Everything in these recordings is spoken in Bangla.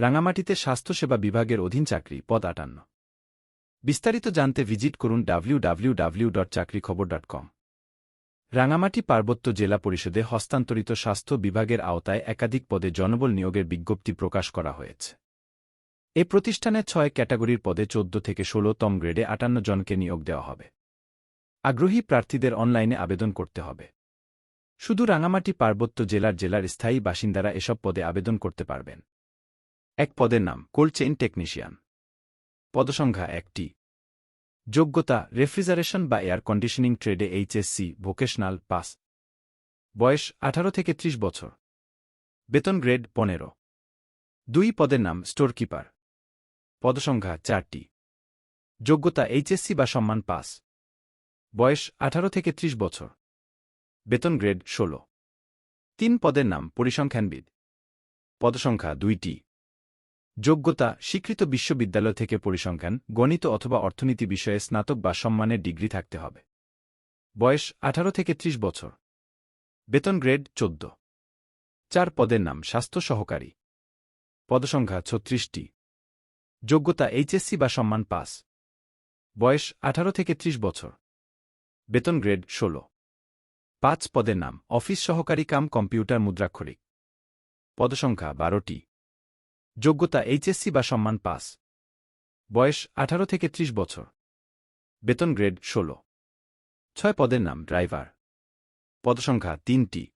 রাঙামাটিতে স্বাস্থ্যসেবা বিভাগের অধীন চাকরি, পদ আটান্ন। বিস্তারিত জানতে ভিজিট করুন www.চাকরিখবর.com রাঙামাটি পার্বত্য জেলা পরিষদে হস্তান্তরিত স্বাস্থ্য বিভাগের আওতায় একাধিক পদে জনবল নিয়োগের বিজ্ঞপ্তি প্রকাশ করা হয়েছে। এ প্রতিষ্ঠানে ছয় ক্যাটাগরির পদে চোদ্দ থেকে ষোলো তম গ্রেডে আটান্ন জনকে নিয়োগ দেওয়া হবে। আগ্রহী প্রার্থীদের অনলাইনে আবেদন করতে হবে। শুধু রাঙামাটি পার্বত্য জেলার জেলার স্থায়ী বাসিন্দারা এসব পদে আবেদন করতে পারবেন। এক পদের নাম কোল্ড চেইন টেকনিশিয়ান। পদসংখ্যা একটি। যোগ্যতা রেফ্রিজারেশন বা এয়ার কন্ডিশনিং ট্রেডে এইচএসসি ভোকেশনাল পাস। বয়স আঠারো থেকে ত্রিশ বছর। বেতন গ্রেড পনেরো। দুই পদের নাম স্টোর কিপার পদসংখ্যা চারটি। যোগ্যতা এইচএসসি বা সম্মান পাস। বয়স আঠারো থেকে ত্রিশ বছর। বেতন গ্রেড ষোলো। তিন পদের নাম পরিসংখ্যানবিদ। পদসংখ্যা দুইটি। যোগ্যতা স্বীকৃত বিশ্ববিদ্যালয় থেকে পরিসংখ্যান, গণিত অথবা অর্থনীতি বিষয়ে স্নাতক বা সম্মানের ডিগ্রি থাকতে হবে। বয়স আঠারো থেকে ত্রিশ বছর। বেতন গ্রেড চোদ্দ। চার পদের নাম স্বাস্থ্য সহকারী। পদসংখ্যা ছত্রিশটি। যোগ্যতা এইচএসসি বা সম্মান পাস। বয়স আঠারো থেকে ত্রিশ বছর। বেতন গ্রেড ষোলো। পাঁচ পদের নাম অফিস সহকারী কাম কম্পিউটার মুদ্রাক্ষরিক। পদসংখ্যা বারোটি। যোগ্যতা এইচএসসি বা সম্মান পাস। বয়স আঠারো থেকে ত্রিশ বছর। বেতন গ্রেড ষোলো। ছয় পদের নাম ড্রাইভার। পদসংখ্যা তিনটি।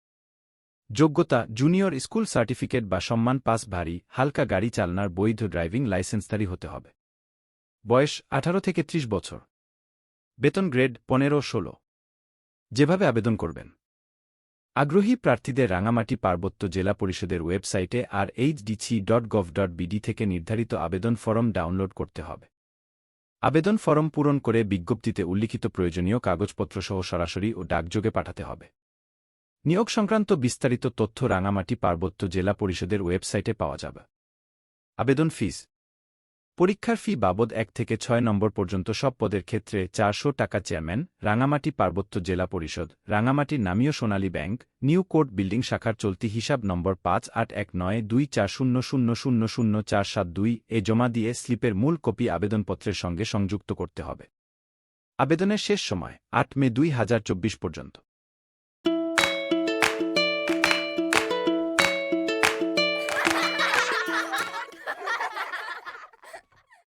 যোগ্যতা জুনিয়র স্কুল সার্টিফিকেট বা সম্মান পাস ভারী, হালকা গাড়ি চালনার বৈধ ড্রাইভিং লাইসেন্সধারী হতে হবে। বয়স আঠারো থেকে ত্রিশ বছর। বেতন গ্রেড পনেরো ষোলো। যেভাবে আবেদন করবেন। আগ্রহী প্রার্থীদের রাঙামাটি পার্বত্য জেলা পরিষদের ওয়েবসাইটে R HDC dot gov dot BD থেকে নির্ধারিত আবেদন ফরম ডাউনলোড করতে হবে। আবেদন ফরম পূরণ করে বিজ্ঞপ্তিতে উল্লিখিত প্রয়োজনীয় কাগজপত্রসহ সরাসরি ও ডাকযোগে পাঠাতে হবে। নিয়োগ সংক্রান্ত বিস্তারিত তথ্য রাঙামাটি পার্বত্য জেলা পরিষদের ওয়েবসাইটে পাওয়া যাবে। আবেদন ফিস পরীক্ষার ফি বাবদ এক থেকে ছয় নম্বর পর্যন্ত সব পদের ক্ষেত্রে চারশো টাকা চেয়ারম্যান, রাঙামাটি পার্বত্য জেলা পরিষদ, রাঙামাটির নামীয় Sonali bank, new court building শাখার চলতি হিসাব নম্বর পাঁচ আট এক নয় দুই চার শূন্য শূন্য শূন্য শূন্য চার সাত দুই এ জমা দিয়ে স্লিপের মূল কপি আবেদনপত্রের সঙ্গে সংযুক্ত করতে হবে। আবেদনের শেষ সময়, আট মে দুই হাজার চব্বিশ পর্যন্ত।